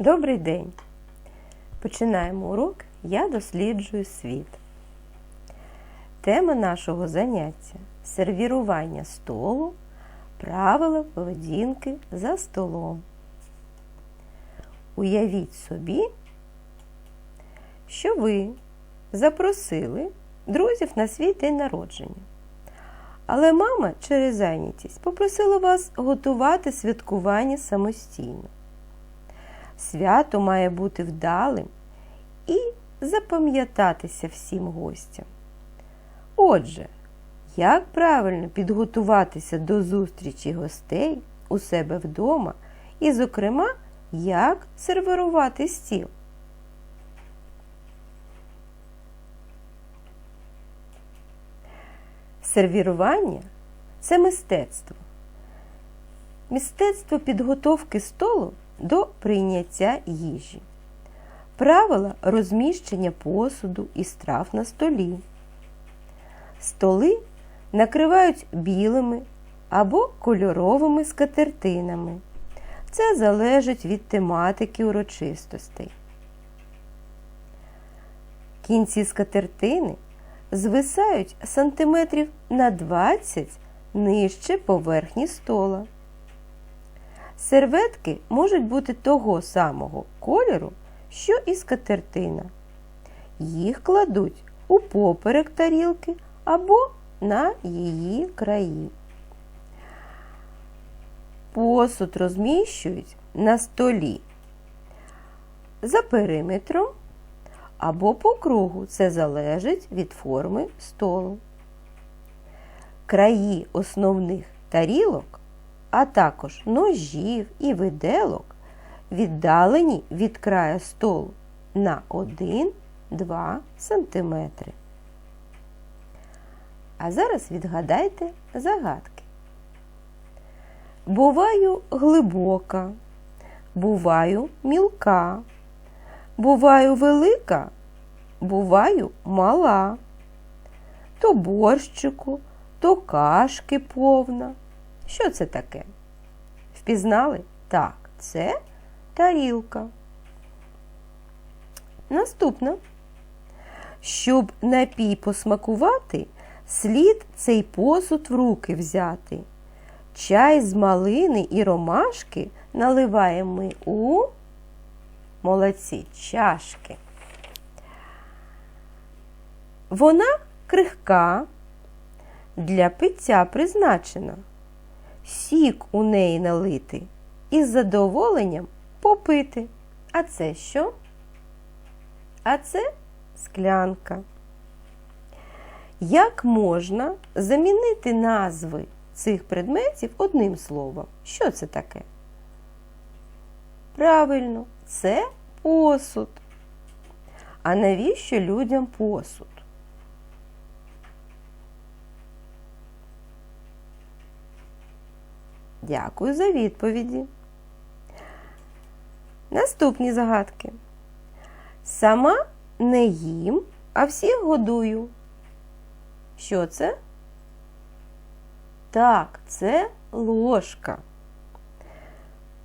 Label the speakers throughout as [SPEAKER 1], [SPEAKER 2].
[SPEAKER 1] Добрий день! Починаємо урок Я досліджую світ. Тема нашого заняття сервірування столу, правила поведінки за столом. Уявіть собі, що ви запросили друзів на свій день народження. Але мама через зайнятість попросила вас готувати святкування самостійно. Свято має бути вдалим і запам'ятатися всім гостям. Отже, як правильно підготуватися до зустрічі гостей у себе вдома і, зокрема, як сервірувати стіл? Сервірування це мистецтво. Мистецтво підготовки столу до прийняття їжі. Правила розміщення посуду і страв на столі. Столи накривають білими або кольоровими скатертинами. Це залежить від тематики урочистостей. Кінці скатертини звисають сантиметрів на 20 нижче поверхні стола. Серветки можуть бути того самого кольору, що і скатертина. Їх кладуть у поперек тарілки або на її краї. Посуд розміщують на столі за периметром або по кругу. Це залежить від форми столу. Краї основних тарілок, а також ножів і виделок віддалені від краю столу на 1-2 см. А зараз відгадайте загадки. Буваю глибока, буваю мілка, буваю велика, буваю мала. То борщику, то кашки повна. Що це таке? Впізнали? Так, це тарілка. Наступна. Щоб напій посмакувати, слід цей посуд в руки взяти. Чай з малини і ромашки наливаємо ми у молодці чашки. Вона крихка, для пиття призначена. Сік у неї налити і з задоволенням попити. А це що? А це склянка. Як можна замінити назви цих предметів одним словом? Що це таке? Правильно, це посуд. А навіщо людям посуд? Дякую за відповіді. Наступні загадки. Сама не їм, а всіх годую. Що це? Так, це ложка.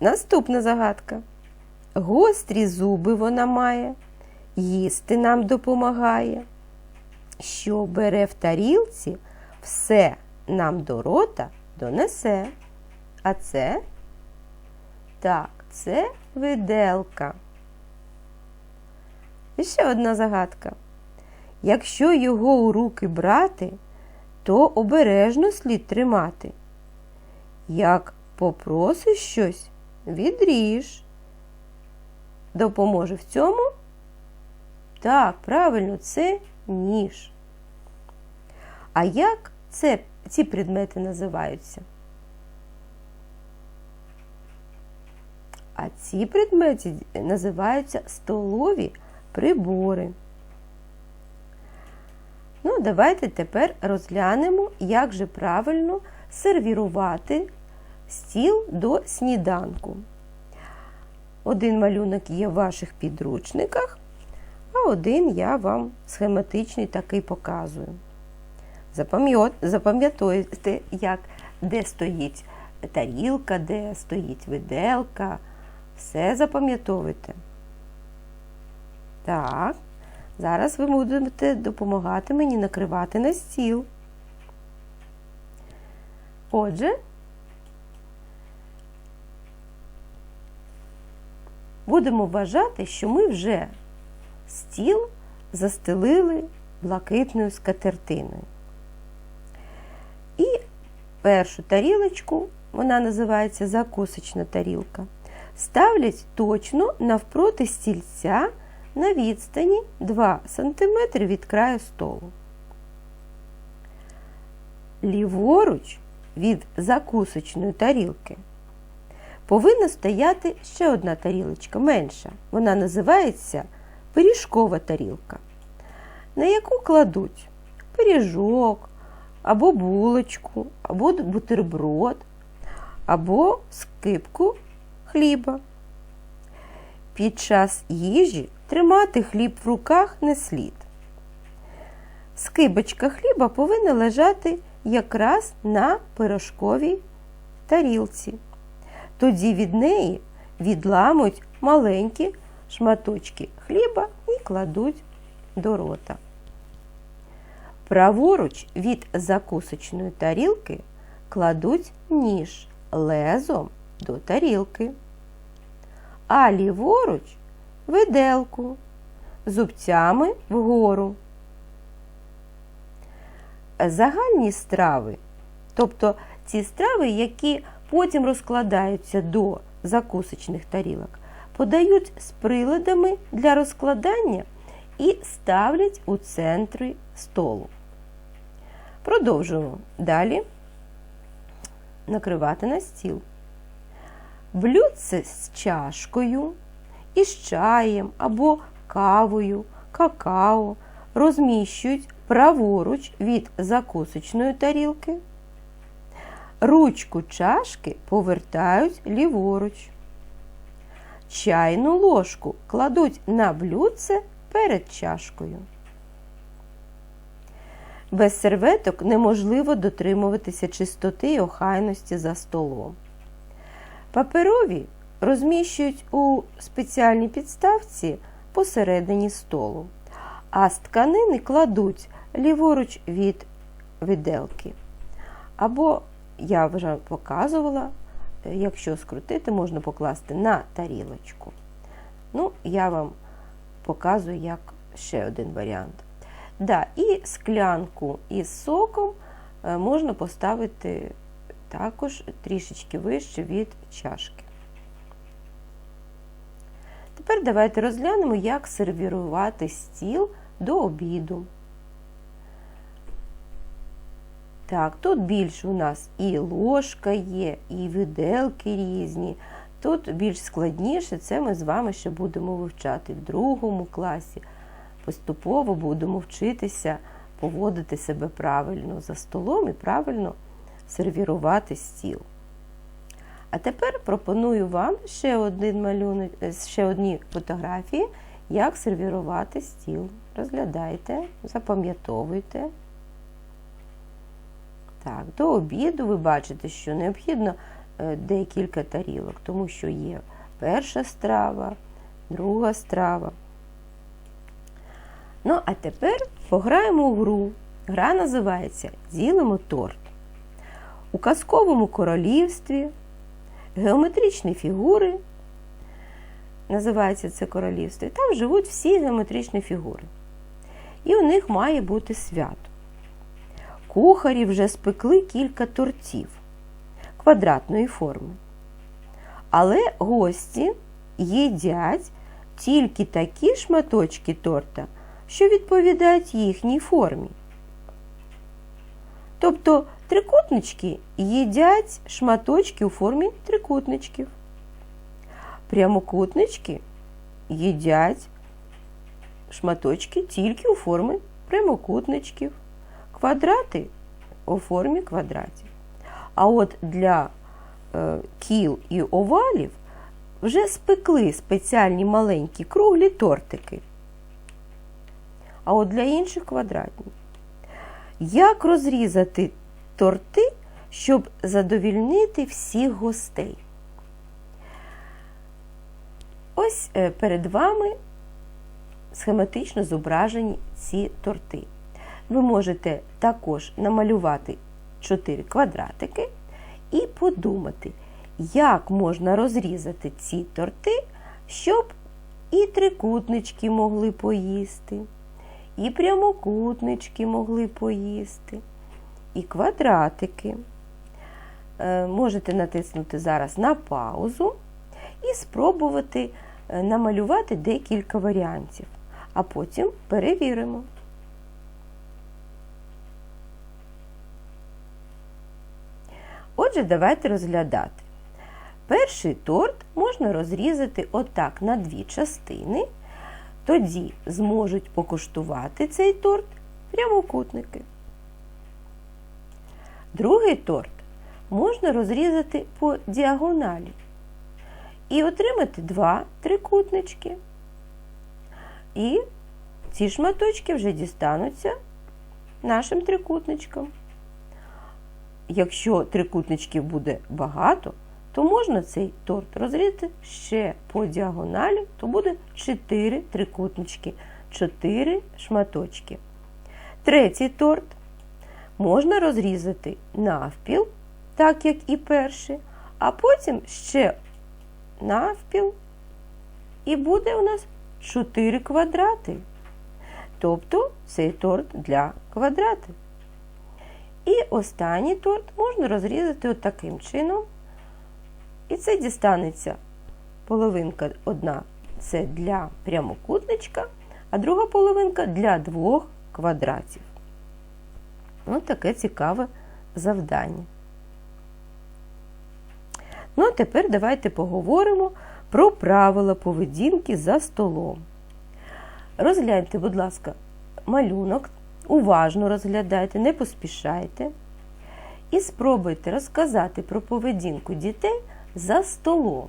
[SPEAKER 1] Наступна загадка. Гострі зуби вона має, їсти нам допомагає. Що бере в тарілці, все нам до рота донесе. А це? Так, це виделка. І ще одна загадка. Якщо його у руки брати, то обережно слід тримати. Як попросиш щось, відріж. Допоможе в цьому? Так, правильно, це ніж. А як це, ці предмети називаються? А ці предмети називаються столові прибори. Ну, давайте тепер розглянемо, як же правильно сервірувати стіл до сніданку. Один малюнок є в ваших підручниках, а один я вам схематичний такий показую. Запам'ятуйте, як, де стоїть тарілка, де стоїть виделка, Все запам'ятовуйте. Так, зараз ви будете допомагати мені накривати на стіл. Отже, будемо вважати, що ми вже стіл застелили блакитною скатертиною. І першу тарілочку, вона називається закусочна тарілка, ставлять точно навпроти стільця на відстані 2 см від краю столу. Ліворуч від закусочної тарілки повинна стояти ще одна тарілочка менша. Вона називається пиріжкова тарілка, на яку кладуть пиріжок, або булочку, або бутерброд, або скипку хліба. Під час їжі тримати хліб в руках не слід. Скибочка хліба повинна лежати якраз на пирожковій тарілці. Тоді від неї відламують маленькі шматочки хліба і кладуть до рота. Праворуч від закусочної тарілки кладуть ніж лезом до тарілки, а ліворуч виделку зубцями вгору. Загальні страви, тобто ці страви, які потім розкладаються до закусочних тарілок, подають з приладами для розкладання і ставлять у центрі столу. Продовжуємо далі накривати на стіл. Блюдце з чашкою, із чаєм або кавою, какао розміщують праворуч від закусочної тарілки. Ручку чашки повертають ліворуч. Чайну ложку кладуть на блюдце перед чашкою. Без серветок неможливо дотримуватися чистоти і охайності за столом. Паперові розміщують у спеціальній підставці посередині столу, а з тканини кладуть ліворуч від виделки. Або, я вже показувала, якщо скрутити, можна покласти на тарілочку. Ну, я вам показую як ще один варіант. Да, І склянку із соком е, можна поставити також трішечки вище від чашки. Тепер давайте розглянемо, як сервірувати стіл до обіду. Так, тут більше у нас і ложка є, і виделки різні. Тут більш складніше, це ми з вами ще будемо вивчати в другому класі. Поступово будемо вчитися поводити себе правильно за столом і правильно сервірувати стіл. А тепер пропоную вам ще один малюнок, ще одні фотографії, як сервірувати стіл. Розглядайте, запам'ятовуйте. Так, До обіду ви бачите, що необхідно декілька тарілок, тому що є перша страва, друга страва. Ну, а тепер пограємо у гру. Гра називається Ділимо торт. У казковому королівстві геометричні фігури, називається це королівство, і там живуть всі геометричні фігури. І у них має бути свято. Кухарі вже спекли кілька тортів квадратної форми. Але гості їдять тільки такі шматочки торта, що відповідають їхній формі. Тобто трикутнички їдять шматочки у формі трикутничків. Прямокутнички їдять шматочки тільки у формі прямокутничків, квадрати у формі квадратів. А от для е, кіл і овалів вже спекли спеціальні маленькі круглі тортики. А от для інших квадратні. Як розрізати торти, щоб задовільнити всіх гостей? Ось е, перед вами схематично зображені ці торти. Ви можете також намалювати 4 квадратики і подумати, як можна розрізати ці торти, щоб і трикутнички могли поїсти, і прямокутнички могли поїсти, і квадратики. Е, Можете натиснути зараз на паузу і спробувати е, намалювати декілька варіантів, а потім перевіримо. Отже, давайте розглядати. Перший торт можна розрізати отак на дві частини, тоді зможуть покуштувати цей торт прямокутники. Другий торт можна розрізати по діагоналі і отримати два трикутнички. І ці шматочки вже дістануться нашим трикутничкам. Якщо трикутничків буде багато, то можна цей торт розрізати ще по діагоналі, то буде 4 трикутнички, 4 шматочки. Третій торт можна розрізати навпіл, так як і перший, а потім ще навпіл, і буде у нас 4 квадрати. Тобто цей торт для квадратів. І останній торт можна розрізати от чином. І це дістанеться половинка одна це для прямокутничка, а друга половинка для двох квадратів. Ось таке цікаве завдання. Ну, а тепер давайте поговоримо про правила поведінки за столом. Розгляньте, будь ласка, малюнок, уважно розглядайте, не поспішайте. І спробуйте розказати про поведінку дітей за столом.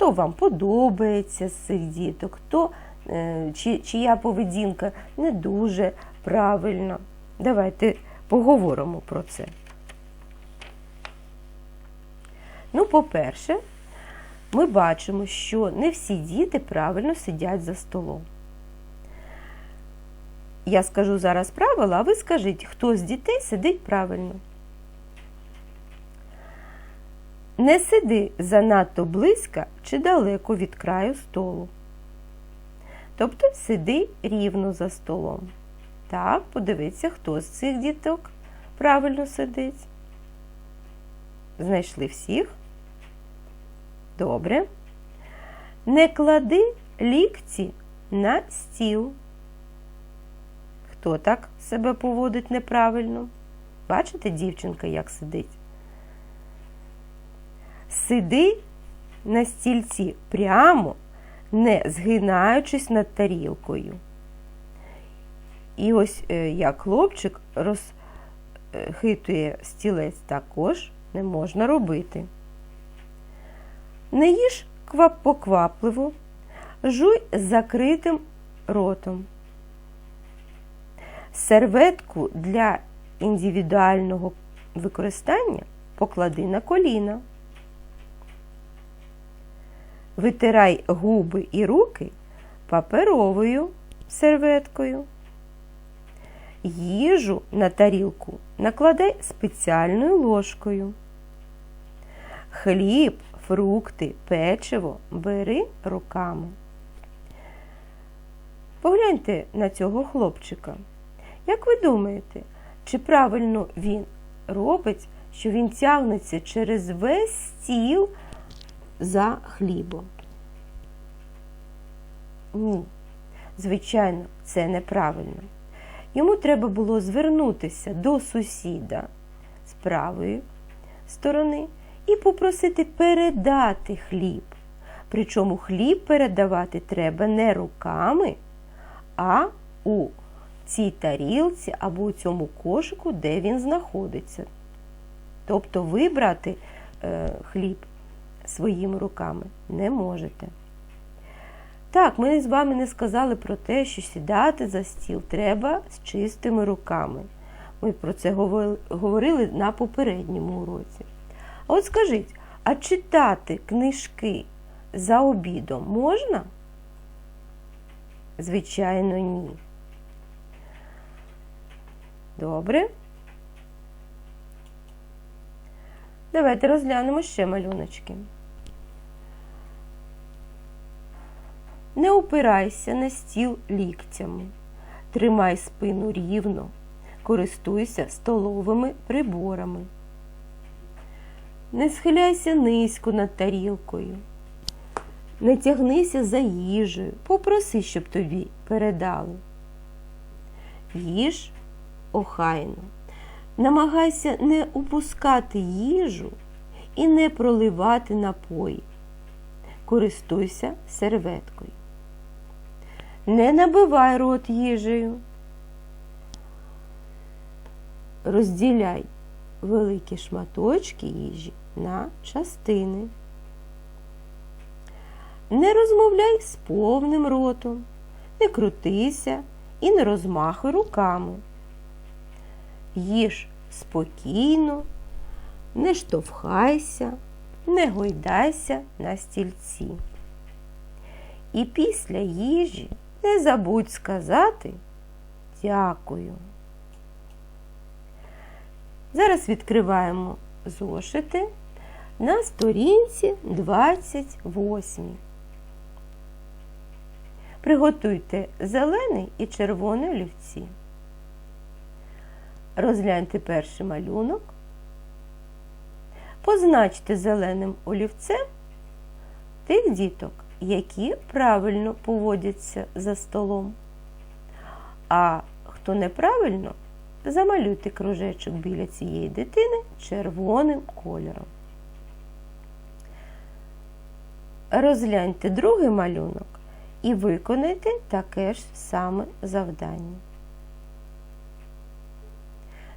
[SPEAKER 1] Хто вам подобається з цих діток, хто, е, чи, чия поведінка не дуже правильна. Давайте поговоримо про це. Ну, по-перше, ми бачимо, що не всі діти правильно сидять за столом. Я скажу зараз правила, а ви скажіть, хто з дітей сидить правильно. Не сиди занадто близько чи далеко від краю столу. Тобто сиди рівно за столом. Так, подивіться, хто з цих діток правильно сидить. Знайшли всіх? Добре. Не клади лікті на стіл. Хто так себе поводить неправильно? Бачите, дівчинка, як сидить? Сиди на стільці прямо, не згинаючись над тарілкою. І ось е, як хлопчик розхитує стілець, також не можна робити. Не їж поквапливо, жуй з закритим ротом. Серветку для індивідуального використання поклади на коліна. Витирай губи і руки паперовою серветкою. Їжу на тарілку накладай спеціальною ложкою. Хліб, фрукти, печиво бери руками. Погляньте на цього хлопчика. Як ви думаєте, чи правильно він робить, що він тягнеться через весь стіл за хлібом? Ні, звичайно, це неправильно. Йому треба було звернутися до сусіда з правої сторони і попросити передати хліб. Причому хліб передавати треба не руками, а у цій тарілці або у цьому кошику, де він знаходиться. Тобто вибрати е, хліб своїми руками не можете. Так, ми з вами не сказали про те, що сідати за стіл треба з чистими руками. Ми про це говорили на попередньому уроці. А от скажіть, а читати книжки за обідом можна? Звичайно, ні. Добре. Давайте розглянемо ще малюночки. Не опирайся на стіл ліктями. Тримай спину рівно. Користуйся столовими приборами. Не схиляйся низько над тарілкою. Не тягнися за їжею. Попроси, щоб тобі передали. Їж охайно. Намагайся не упускати їжу і не проливати напої. Користуйся серветкою. Не набивай рот їжею. Розділяй великі шматочки їжі на частини. Не розмовляй з повним ротом, не крутися і не розмахуй руками. Їж спокійно, не штовхайся, не гойдайся на стільці. І після їжі не забудь сказати дякую. Зараз відкриваємо зошити на сторінці 28. Приготуйте зелений і червоний олівці. Розгляньте перший малюнок. Позначте зеленим олівцем тих діток, які правильно поводяться за столом. А хто неправильно, замалюйте кружечок біля цієї дитини червоним кольором. Розгляньте другий малюнок і виконайте таке ж саме завдання.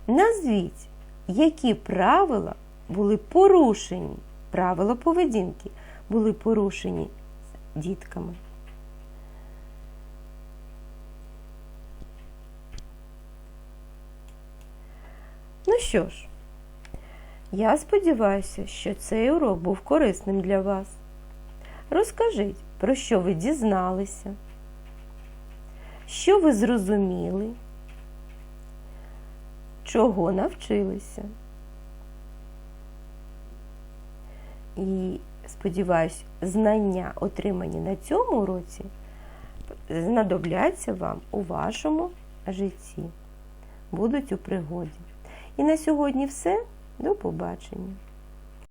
[SPEAKER 1] Назвіть, які правила були порушені, правила поведінки були порушені дітками. Ну що ж, я сподіваюся, що цей урок був корисним для вас. Розкажіть, про що ви дізналися, що ви зрозуміли, чого навчилися. І сподіваюсь, знання, отримані на цьому уроці, знадобляться вам у вашому житті, будуть у пригоді. І на сьогодні все. До побачення.